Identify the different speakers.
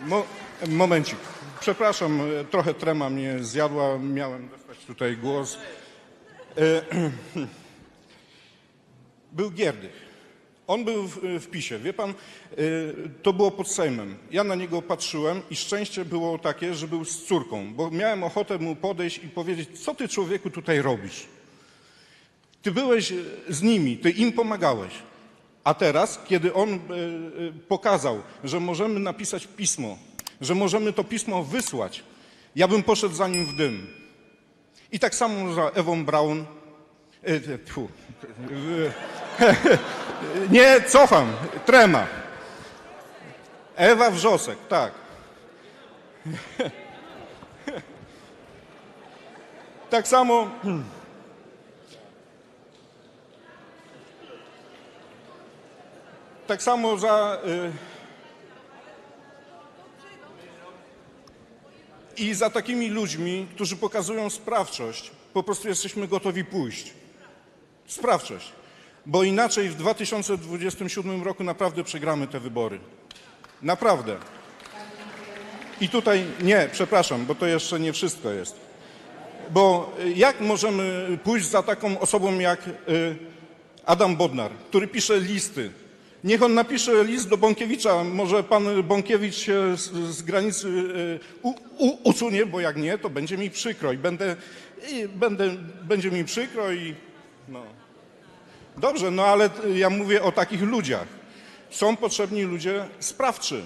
Speaker 1: Mo, momencik. Przepraszam, trochę trema mnie zjadła, miałem dostać tutaj głos. E, Był Gierdych. On był w, w PiSie. Wie pan, e, to było pod Sejmem. Ja na niego patrzyłem i szczęście było takie, że był z córką, bo miałem ochotę mu podejść i powiedzieć, co ty człowieku tutaj robisz? Ty byłeś e, z nimi, ty im pomagałeś. A teraz, kiedy on e, e, pokazał, że możemy napisać pismo, że możemy to pismo wysłać, ja bym poszedł za nim w dym. I tak samo za Ewą Braun. E. Nie, cofam. Trema. Ewa Wrzosek, tak. Tak samo. Tak samo za. y, I za takimi ludźmi, którzy pokazują sprawczość, po prostu jesteśmy gotowi pójść. Sprawczość. Bo inaczej w 2027 roku naprawdę przegramy te wybory. Naprawdę. I tutaj nie, przepraszam, bo to jeszcze nie wszystko jest. Bo jak możemy pójść za taką osobą jak y, Adam Bodnar, który pisze listy? Niech on napisze list do Bąkiewicza. Może pan Bąkiewicz się z, z granicy y, u, u, usunie, bo jak nie, to będzie mi przykro i będę, i będę będzie mi przykro i no. Dobrze, no ale ja mówię o takich ludziach. Są potrzebni ludzie sprawczy.